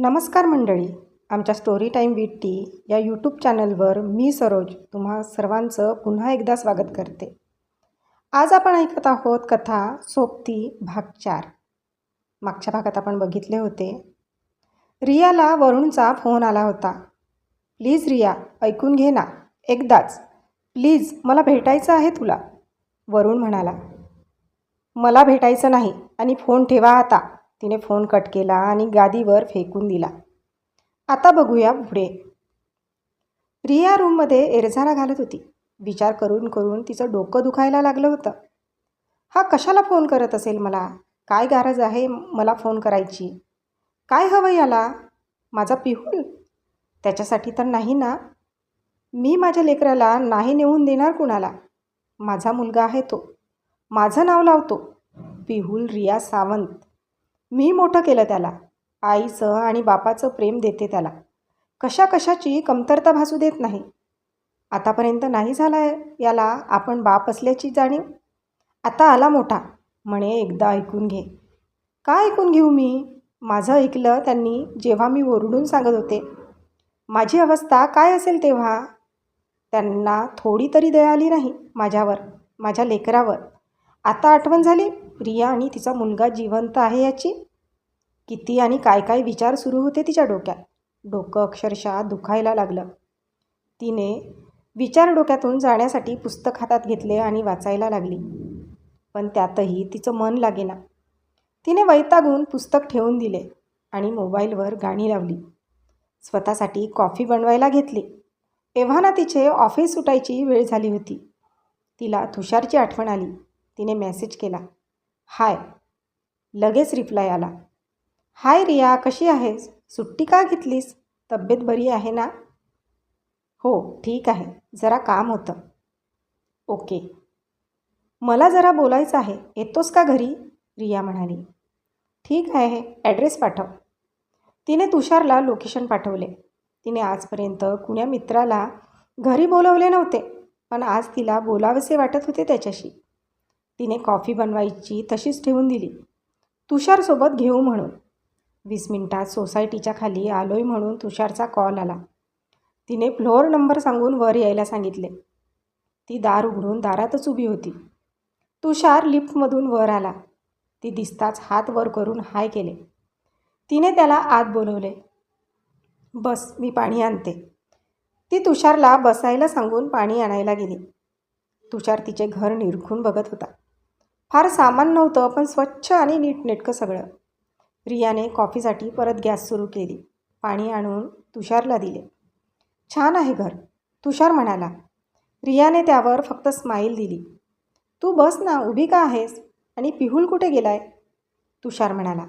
नमस्कार मंडळी. आमच्या स्टोरी टाईम विथ टी या यूट्यूब चॅनलवर मी सरोज तुम्हा सर्वांचं पुन्हा एकदा स्वागत करते. आज आपण ऐकत आहोत कथा सोबती भाग चार. मागच्या भागात आपण बघितले होते. रियाला वरुणचा फोन आला होता. प्लीज रिया ऐकून घे ना. एकदाच. प्लीज मला भेटायचं आहे तुला. वरुण म्हणाला. मला भेटायचं नाही आणि फोन ठेवा आता. तिने फोन कट केला आणि गादीवर फेकून दिला. आता बघूया पुढे. रिया रूममध्ये एरझारा घालत होती. विचार करून करून तिचं डोकं दुखायला लागलं होतं. हा कशाला फोन करत असेल मला? काय गरज आहे मला फोन करायची? काय हवं याला? माझा पिहूल? त्याच्यासाठी तर नाही ना? मी माझ्या लेकराला नाही नेऊन देणार कुणाला? माझा मुलगा आहे तो. माझं नाव लावतो. पिहुल रिया सावंत. मी मोठं केलं त्याला. आईचं आणि बापाचं प्रेम देते त्याला. कशा कशाची कमतरता भासू देत नाही. आतापर्यंत नाही झाला आहे याला आपण बाप असल्याची जाणीव? आता आला मोठा. म्हणे एकदा ऐकून घे. काय ऐकून घेऊ मी? माझं ऐकलं त्यांनी जेव्हा मी ओरडून सांगत होते. माझी अवस्था काय असेल तेव्हा? त्यांना थोडी तरी दया आली नाही माझ्यावर माझ्या लेकरावर. आता आठवण झाली? प्रिया आणि तिचा मुलगा जिवंत आहे याची? किती आणि काय काय विचार सुरू होते तिच्या डोक्यात? डोकं अक्षरशः दुखायला लागलं. तिने विचार डोक्यातून जाण्यासाठी पुस्तक हातात घेतले आणि वाचायला लागली. पण त्यातही तिचं मन लागेना. तिने वैतागून पुस्तक ठेवून दिले आणि मोबाईलवर गाणी लावली. स्वतःसाठी कॉफी बनवायला घेतली. एव्हाना तिचे ऑफिस सुटायची वेळ झाली होती. तिला तुषारची आठवण आली. तिने मेसेज केला. हाय. लगेच रिप्लाय आला. हाय रिया कशी आहेस? सुट्टी का घेतलीस? तब्येत बरी आहे ना? हो ठीक आहे. जरा काम होतं. ओके. मला जरा बोलायचं आहे. येतोस का घरी? रिया म्हणाली. ठीक आहे ॲड्रेस पाठव. तिने तुषारला लोकेशन पाठवले. तिने आजपर्यंत कुण्या मित्राला घरी बोलवले नव्हते पण आज तिला बोलावेसे वाटत होते त्याच्याशी. तिने कॉफी बनवायची तशीच ठेवून दिली. तुषारसोबत घेऊ म्हणून. वीस मिनिटात सोसायटीच्या खाली आलोय म्हणून तुषारचा कॉल आला. तिने फ्लोअर नंबर सांगून वर यायला सांगितले. ती दार उघडून दारातच उभी होती. तुषार लिफ्टमधून वर आला. ती दिसताच हात वर करून हाय केले. तिने त्याला आत बोलवले. बस मी पाणी आणते. ती तुषारला बसायला सांगून पाणी आणायला गेली. तुषार तिचे घर निरखून बघत होता. फार सामान नव्हतं पण स्वच्छ आणि नीटनेटकं सगळं. रियाने कॉफीसाठी परत गॅस सुरू केली. पाणी आणून तुषारला दिले. छान आहे घर तुषार म्हणाला. रियाने त्यावर फक्त स्माईल दिली. तू बस ना उभी का आहेस? आणि पिहुल कुठे गेलाय? तुषार म्हणाला.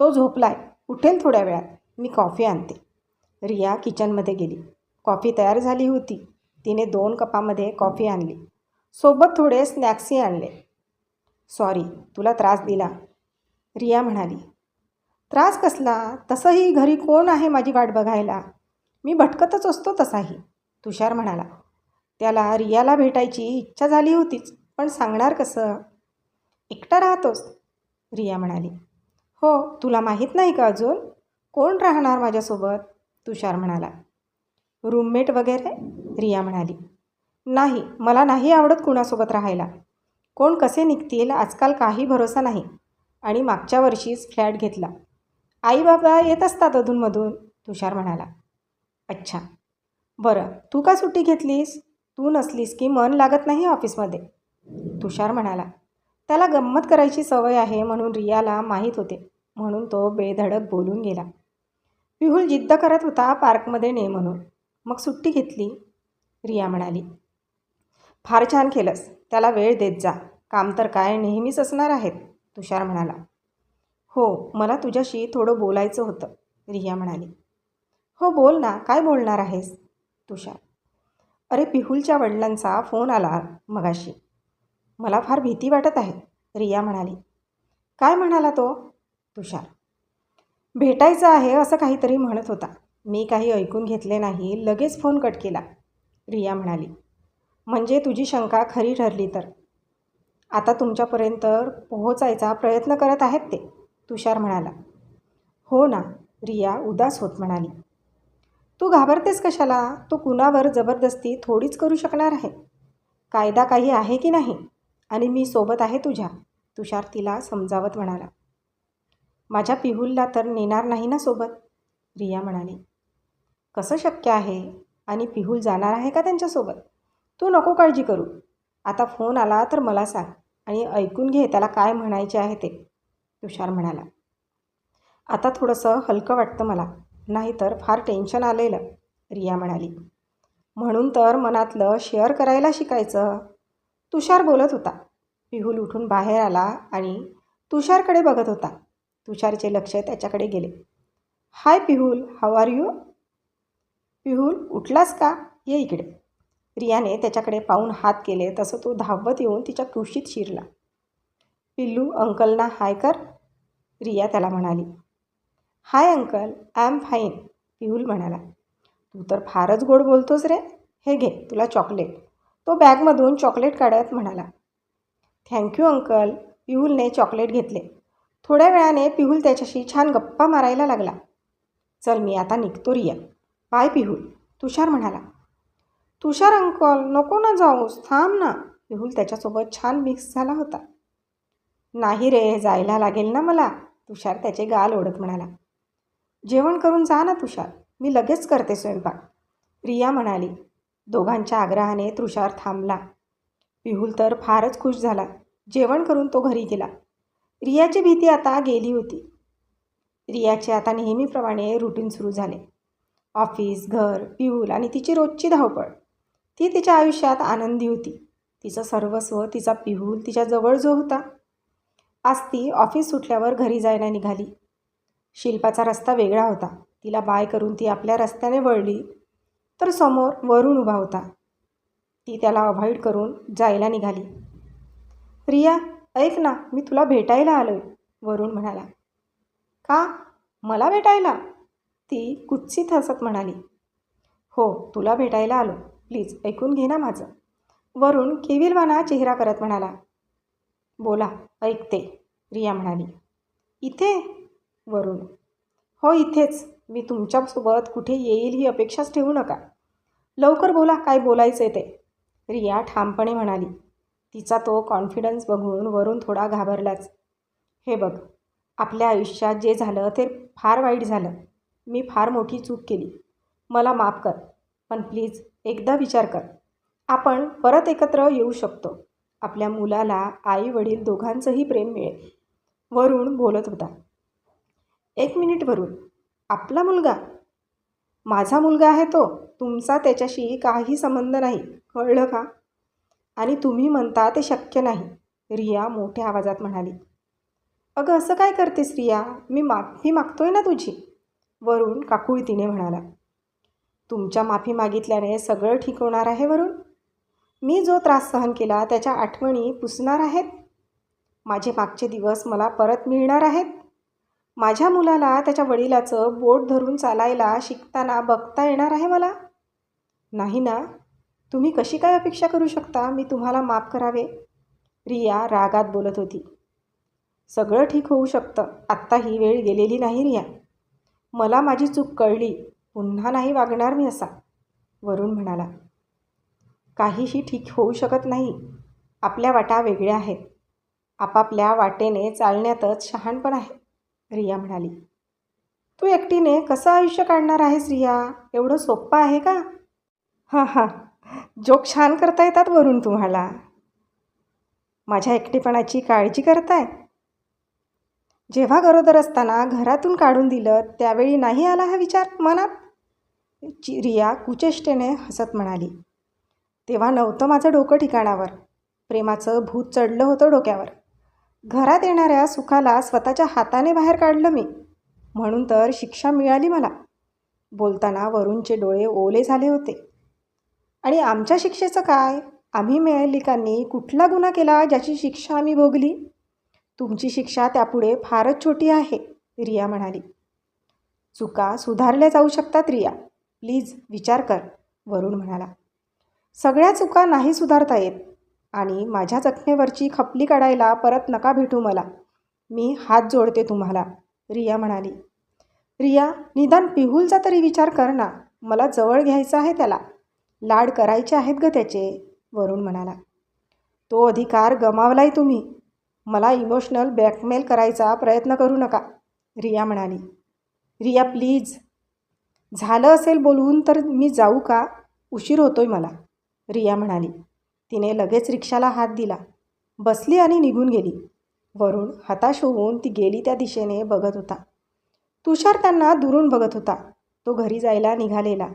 तो झोपलाय. उठेल थोड्या वेळात. मी कॉफी आणते. रिया किचनमध्ये गेली. कॉफी तयार झाली होती. तिने दोन कपामध्ये कॉफी आणली. सोबत थोडे स्नॅक्सही आणले. सॉरी तुला त्रास दिला. रिया म्हणाली त्रास कसला? तसंही घरी कोण आहे माझी वाट बघायला? मी भटकतच असतो तसाही. तुषार म्हणाला त्याला रियाला भेटायची इच्छा झाली होतीच पण सांगणार कसं? एकटा राहतोस रिया म्हणाली. हो तुला माहीत नाही का अजून? कोण राहणार माझ्यासोबत? तुषार म्हणाला. रूममेट वगैरे? रिया म्हणाली. नाही मला नाही आवडत कुणासोबत राहायला. कोण कसे निघतील आजकाल काही भरोसा नाही. आणि मागच्या वर्षीच फ्लॅट घेतला. आई बाबा येत असतात अधूनमधून तुषार म्हणाला. अच्छा. बरं तू का सुट्टी घेतलीस? तू नसलीस की मन लागत नाही ऑफिसमध्ये? तुषार म्हणाला. त्याला गंमत करायची सवय आहे म्हणून रियाला माहीत होते म्हणून तो बेधडक बोलून गेला. पिहुल जिद्द करत होता पार्कमध्ये ने म्हणून. मग सुट्टी घेतली? रिया म्हणाली. फार छान केलंस. त्याला वेळ देत जा. काम तर काय नेहमीच असणार आहेत तुषार म्हणाला. हो मला तुझ्याशी थोडं बोलायचं होतं रिया म्हणाली. हो बोल ना काय बोलणार आहेस? तुषार. अरे पिहुलच्या वडिलांचा फोन आला मगाशी. मला फार भीती वाटत आहे रिया म्हणाली. काय म्हणाला तो? तुषार. भेटायचं आहे असं काहीतरी म्हणत होता. मी काही ऐकून घेतले नाही लगेच फोन कट केला रिया म्हणाली. म्हणजे तुझी शंका खरी ठरली तर? आता तुमच्यापर्यंत पोहोचायचा प्रयत्न करत आहेत ते तुषार म्हणाला. हो ना रिया उदास होत म्हणाली. तू घाबरतेस कशाला? तो कुणावर जबरदस्ती थोडीच करू शकणार आहे. कायदा काही आहे की नाही? आणि मी सोबत आहे तुझ्या तुषार तिला समजावत म्हणाला. माझ्या पिहुलला तर नेणार नाही ना सोबत? रिया म्हणाली. कसं शक्य आहे? आणि पिहुल जाणार आहे का त्यांच्यासोबत? तू नको काळजी करू. आता फोन आला तर मला सांग. आणि ऐकून घे त्याला काय म्हणायचे आहे ते. तुषार म्हणाला आता थोडंसं हलकं वाटतं मला. नाहीतर फार टेन्शन आलेलं. रिया म्हणाली म्हणून तर मनातलं शेअर करायला शिकायचं. तुषार बोलत होता. पिहुल उठून बाहेर आला आणि तुषारकडे बघत होता. तुषारचे लक्ष त्याच्याकडे गेले. हाय पिहुल हाव आर यू? पिहुल उठलास का? ये इकडे. रियाने त्याच्याकडे पाहून हात केले तसं तो धावत येऊन तिच्या कुशीत शिरला. पिल्लू अंकलना हाय कर रिया त्याला म्हणाली. Hi uncle I am fine Pihul म्हणाला. तू तर फारच गोड बोलतोस रे हे घे तुला चॉकलेट. तो बॅगमधून चॉकलेट काढत म्हणाला. थँक्यू अंकल पिहुलने चॉकलेट घेतले. थोड्या वेळाने पिहुल त्याच्याशी छान गप्पा मारायला लागला. चल मी आता निघतो रिया. बाय पिहुल तुषार म्हणाला. तुषार अंकल नको ना जाऊस थांब ना. मेहुल त्याच्यासोबत छान मिक्स झाला होता. नाही रे जायला लागेल ना मला तुषार त्याचे गाल ओढत म्हणाला. जेवण करून जा ना तुषार मी लगेच करते स्वयंपाक. रिया म्हणाली. दोघांच्या आग्रहाने तुषार थांबला. पिहुल तर फारच खुश झाला. जेवण करून तो घरी गेला. रियाची भीती आता गेली होती. रियाचे आता नेहमीप्रमाणे रुटीन सुरू झाले. ऑफिस घर पिऊल आणि तिची रोजची धावपळ. ती तिच्या आयुष्यात आनंदी होती. तिचं सर्वस्व तिचा पिहूल तिच्याजवळ जो होता आज ती ऑफिस सुटल्यावर घरी जायला निघाली. शिल्पाचा रस्ता वेगळा होता. तिला बाय करून ती आपल्या रस्त्याने वळली तर समोर वरून उभा होता. ती त्याला अव्हॉइड करून जायला निघाली. रिया ऐक ना मी तुला भेटायला आलोय वरून म्हणाला. का? मला भेटायला? ती कुत्सित हसत म्हणाली. हो तुला भेटायला आलो. प्लीज ऐकून घे ना माझं. वरून केविलवाना चेहरा करत म्हणाला बोला ऐकते रिया म्हणाली. इथे? वरून हो इथेच. मी तुमच्यासोबत कुठे येईल ही अपेक्षाच ठेवू नका. लवकर बोला काय बोलायचं आहे ते. रिया ठामपणे म्हणाली. तिचा तो कॉन्फिडन्स बघून वरून थोडा घाबरलाच. हे बघ आपल्या आयुष्यात जे झालं ते फार वाईट झालं. मी फार मोठी चूक केली. मला माफ कर. पण प्लीज एकदा विचार कर. आपण परत एकत्र येऊ शकतो. आपल्या मुलाला आई वडील दोघांचंही प्रेम मिळेल. वरून बोलत होता. एक मिनिट वरुण आपला मुलगा? माझा मुलगा आहे तो. तुमचा त्याच्याशी काही संबंध नाही. कळलं का? आणि तुम्ही म्हणता ते शक्य नाही रिया मोठ्या आवाजात म्हणाली. अगं असं काय करतेस रिया? मी माफी मागतोय ना तुझी? वरून काकुळतीने म्हणाला. तुमच्या माफी मागितल्याने सगळं ठीक होणार आहे वरून मी जो त्रास सहन केला त्याच्या आठवणी पुसणार आहेत? माझे मागचे दिवस मला परत मिळणार आहेत? माझ्या मुलाला त्याच्या वडिलाचं बोट धरून चालायला शिकताना बघता येणार आहे मला? नाही ना. तुम्ही कशी काय अपेक्षा करू शकता? मी तुम्हाला माफ करावे. रिया रागात बोलत होती. सगळं ठीक होऊ शकतं. आत्ता ही वेळ गेलेली नाही रिया. मला माझी चूक कळली. पुन्हा नाही वागणार मी असा. वरून म्हणाला काहीही ठीक होऊ शकत नाही. आपल्या वाटा वेगळ्या आहेत. आपापल्या वाटेने चालण्यातच शहाणपण आहे. रिया म्हणाली तू एकटीने कसं आयुष्य काढणार आहेस रिया? एवढं सोप्पं आहे का? हां हां. जोक छान करता येतात वरून तुम्हाला. माझ्या एकटेपणाची काळजी करताय. जेव्हा गरोदर असताना घरातून काढून दिलं त्यावेळी नाही आला हा विचार मनात? रिया कुचेष्टेने हसत म्हणाली तेव्हा नव्हतं माझं डोकं ठिकाणावर. प्रेमाचं भूत चढलं होतं डोक्यावर. घरात येणाऱ्या सुखाला स्वतःच्या हाताने बाहेर काढलं मी. म्हणून तर शिक्षा मिळाली मला. बोलताना वरुणचे डोळे ओले झाले होते. आणि आमच्या शिक्षेचं काय? आम्ही मेलिकांनी कुठला गुन्हा केला ज्याची शिक्षा आम्ही भोगली? तुमची शिक्षा त्यापुढे फारच छोटी आहे रिया म्हणाली. चुका सुधारल्या जाऊ शकतात रिया. प्लीज विचार कर वरुण म्हणाला. सगळ्या चुका नाही सुधारता येत आणि माझ्या जखमेवरची खपली काढायला परत नका भेटू मला. मी हात जोडते तुम्हाला रिया म्हणाली. रिया निदान पिहूलचा तरी विचार कर ना मला जवळ घ्यायचं आहे त्याला. लाड करायचे आहेत ग त्याचे वरुण म्हणाला. तो अधिकार गमावलाय तुम्ही. मला इमोशनल ब्लॅकमेल करायचा प्रयत्न करू नका रिया म्हणाली. रिया प्लीज झालं असेल बोलवून तर मी जाऊ का? उशीर होतोय मला. रिया म्हणाली. तिने लगेच रिक्षाला हात दिला. बसली आणि निघून गेली. वरून हताश होऊन ती गेली त्या दिशेने बघत होता. तुषार त्यांना दुरून बघत होता. तो घरी जायला निघालेला.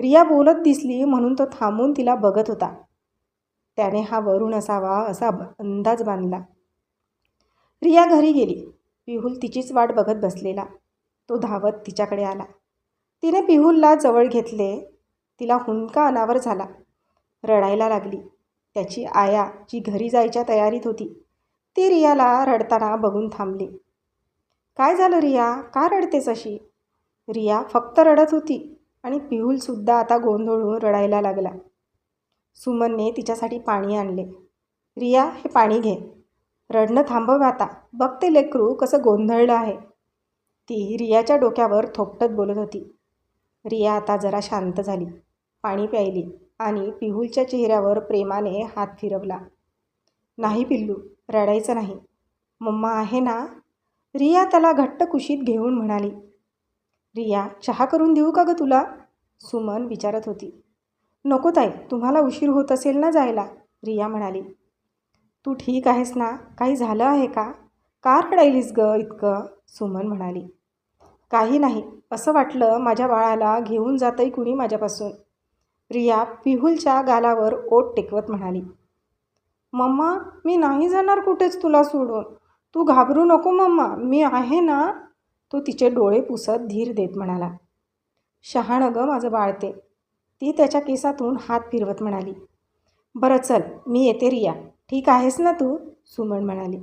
रिया बोलत दिसली म्हणून तो थांबून तिला बघत होता. त्याने हा वरुण असावा असा अंदाज बांधला. रिया घरी गेली. पिहुल तिचीच वाट बघत बसलेला. तो धावत तिच्याकडे आला. तिने पिहुलला जवळ घेतले. तिला हुंदका अनावर झाला. रडायला लागली. त्याची आया जी घरी जायच्या तयारीत होती ती रियाला रडताना बघून थांबली. काय झालं रिया? का रडतेस अशी? रिया फक्त रडत होती आणि पिहुलसुद्धा आता गोंधळून रडायला लागला. सुमनने तिच्यासाठी पाणी आणले. रिया हे पाणी घे. रडणं थांबव आता. बघ ते लेकरू कसं गोंधळलं आहे. ती रियाच्या डोक्यावर थोपटत बोलत होती. रिया आता जरा शांत झाली. पाणी प्यायली आणि पिहुलच्या चेहऱ्यावर प्रेमाने हात फिरवला. नाही पिल्लू रडायचं नाही. मम्मा आहे ना? रिया त्याला घट्ट कुशीत घेऊन म्हणाली. रिया चहा करून देऊ का गं तुला? सुमन विचारत होती. नको ताई तुम्हाला उशीर होत असेल ना जायला रिया म्हणाली. तू ठीक आहेस ना? काही झालं आहे का? कार रडायलीस ग इतकं? सुमन म्हणाली. काही नाही. असं वाटलं माझ्या बाळाला घेऊन जातही कुणी माझ्यापासून. प्रिया पिहुलच्या गालावर ओट टेकवत म्हणाली. मम्मा मी नाही जाणार कुठेच तुला सोडून. तू घाबरू नको मम्मा. मी आहे ना? तो तिचे डोळे पुसत धीर देत म्हणाला. शहाणं गं माझं बाळते ती त्याच्या केसातून हात फिरवत म्हणाली. बरं चल मी येते रिया. ठीक आहेस ना तू? सुमन म्हणाली.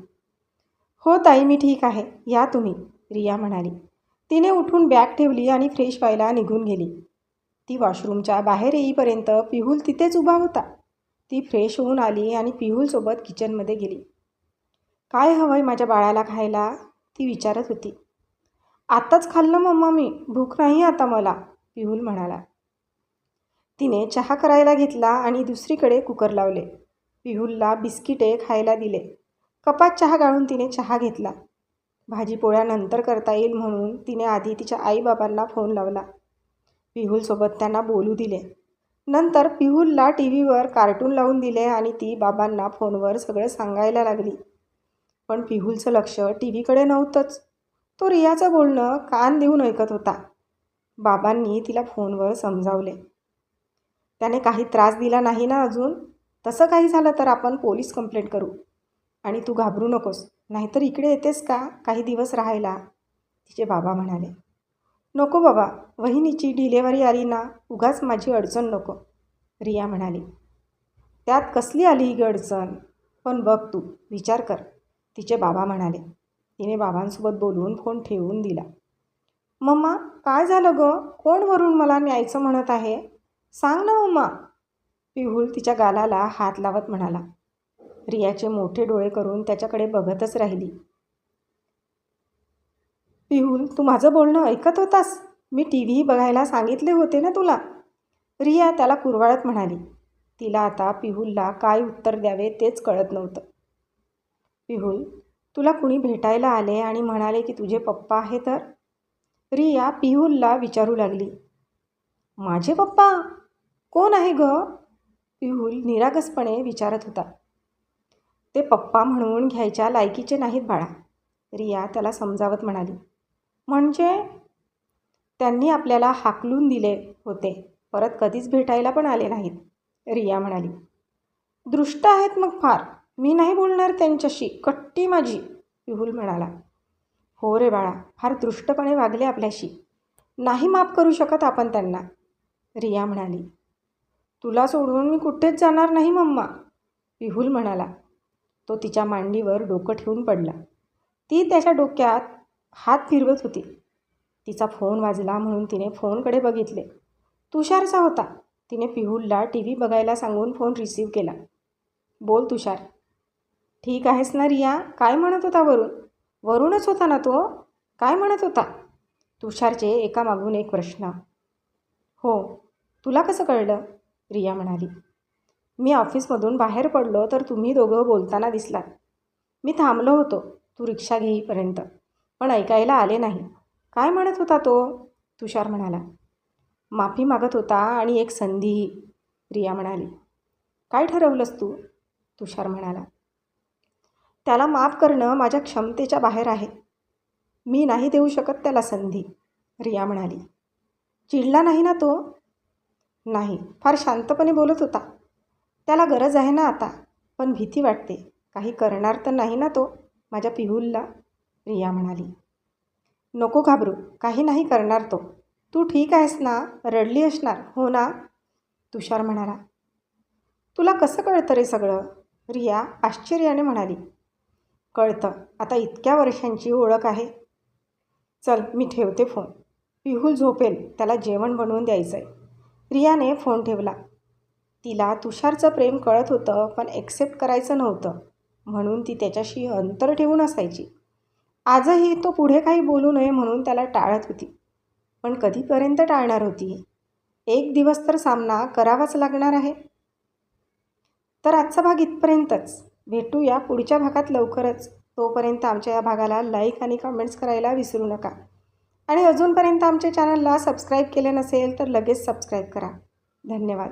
हो ताई मी ठीक आहे. या तुम्ही रिया म्हणाली. तिने उठून बॅग ठेवली आणि फ्रेश व्हायला निघून गेली. ती वॉशरूमच्या बाहेर येईपर्यंत पिहूल तिथेच उभा होता. ती फ्रेश होऊन आली आणि पिहूलसोबत किचनमध्ये गेली. काय हवं आहे माझ्या बाळाला खायला? ती विचारत होती. आत्ताच खाल्लं मम्मा मी भूक नाही आता मला पिहूल म्हणाला. तिने चहा करायला घेतला आणि दुसरीकडे कुकर लावले. पिहूलला बिस्किटे खायला दिले. कपात चहा गाळून तिने चहा घेतला. भाजीपोळ्या नंतर करता येईल म्हणून तिने आधी तिच्या आईबाबांना फोन लावला. पिहूलसोबत त्यांना बोलू दिले. नंतर पिहुलला टी व्हीवर कार्टून लावून दिले आणि ती बाबांना फोनवर सगळं सांगायला लागली. पण पिहूलचं लक्ष टी व्हीकडे नव्हतंच. तो रियाचं बोलणं कान देऊन ऐकत होता. बाबांनी तिला फोनवर समजावले. त्याने काही त्रास दिला नाही ना अजून? तसं काही झालं तर आपण पोलीस कंप्लेंट करू. आणि तू घाबरू नकोस. नाहीतर इकडे येतेस का काही दिवस राहायला? तिचे बाबा म्हणाले. नको बाबा वहिनीची डिलेवरी आली ना उगाच माझी अडचण नको रिया म्हणाली. त्यात कसली आली ही अडचण? पण बघ तू विचार कर तिचे बाबा म्हणाले. तिने बाबांसोबत बोलून फोन ठेवून दिला. मम्मा काय झालं गं? कोण वरून मला न्यायचं म्हणत आहे? सांग ना मम्मा. पिहुल तिच्या गालाला हात लावत म्हणाला. रियाचे मोठे डोळे करून त्याच्याकडे बघतच राहिली. पिहुल तू माझं बोलणं ऐकत होतास? मी टी व्ही बघायला सांगितले होते ना तुला? रिया त्याला कुरवाळत म्हणाली. तिला आता पिहुलला काय उत्तर द्यावे तेच कळत नव्हतं. पिहुल तुला कुणी भेटायला आले आणि म्हणाले की तुझे पप्पा आहे तर? रिया पिहुलला विचारू लागली. माझे पप्पा? कोण आहे ग? पिहुल निरागसपणे विचारत होता. ते पप्पा म्हणून घ्यायच्या लायकीचे नाहीत बाळा. रिया त्याला समजावत म्हणाली. म्हणजे? त्यांनी आपल्याला हाकलून दिले होते. परत कधीच भेटायला पण आले नाहीत. रिया म्हणाली. दृष्ट आहेत मग फार. मी नाही बोलणार त्यांच्याशी. कट्टी माझी. पिहुल म्हणाला. हो रे बाळा फार दृष्टपणे वागले आपल्याशी. नाही माफ करू शकत आपण त्यांना. रिया म्हणाली. तुला सोडून मी कुठेच जाणार नाही मम्मा. पिहुल म्हणाला. तो तिच्या मांडीवर डोकं ठेवून पडला. ती त्याच्या डोक्यात हात फिरवत होती. तिचा फोन वाजला म्हणून तिने फोनकडे बघितले. तुषारचा होता. तिने पिहुलला टी व्ही बघायला सांगून फोन रिसीव केला. बोल तुषार. ठीक आहेस ना रिया? काय म्हणत होता वरुण? वरूनच होता ना तो? काय म्हणत होता? तुषारचे एकामागून एक प्रश्न. हो तुला कसं कळलं? रिया म्हणाली. मी ऑफिसमधून बाहेर पडलो तर तुम्ही दोघं बोलताना दिसलात. मी थांबलो होतो तू रिक्षा घेईपर्यंत पण ऐकायला आले नाही. काय म्हणत होता तो? तुषार म्हणाला. माफी मागत होता आणि एक संधीही रिया म्हणाली. काय ठरवलंस तू? तुषार म्हणाला. त्याला माफ करणं माझ्या क्षमतेच्या बाहेर आहे. मी नाही देऊ शकत त्याला संधी रिया म्हणाली. चिडला नाही ना तो? नाही फार शांतपणे बोलत होता. त्याला गरज आहे ना आता. पण भीती वाटते. काही करणार तर नाही ना तो? माझ्या पिहुलला रिया म्हणाली. नको घाबरू. काही नाही करणार तो. तू ठीक आहेस ना? रडली असणार. हो ना? तुषार म्हणाला. तुला कसं कळतं रे सगळं? रिया आश्चर्याने म्हणाली. कळतं. आता इतक्या वर्षांची ओळख आहे. चल मी ठेवते फोन. पिहुल झोपेल. त्याला जेवण बनवून द्यायचं आहे रियाने फोन ठेवला. तिला तुषारचं प्रेम कळत होतं पण एक्सेप्ट करायचं नव्हतं. म्हणून ती त्याच्याशी अंतर ठेवून असायची. आजही तो पुढे काही बोलू नये म्हणून त्याला टाळत होती. पण कधीपर्यंत टाळणार होती? एक दिवस तर सामना करावाच लागणार आहे. तर आजचा भाग इथपर्यंतच. भेटूया पुढच्या भागात लवकरच. तोपर्यंत आमच्या या भागाला लाईक आणि कमेंट्स करायला विसरू नका. आणि अजूनपर्यंत आमच्या चॅनलला सबस्क्राईब केले नसेल तर लगेच सबस्क्राईब करा. धन्यवाद.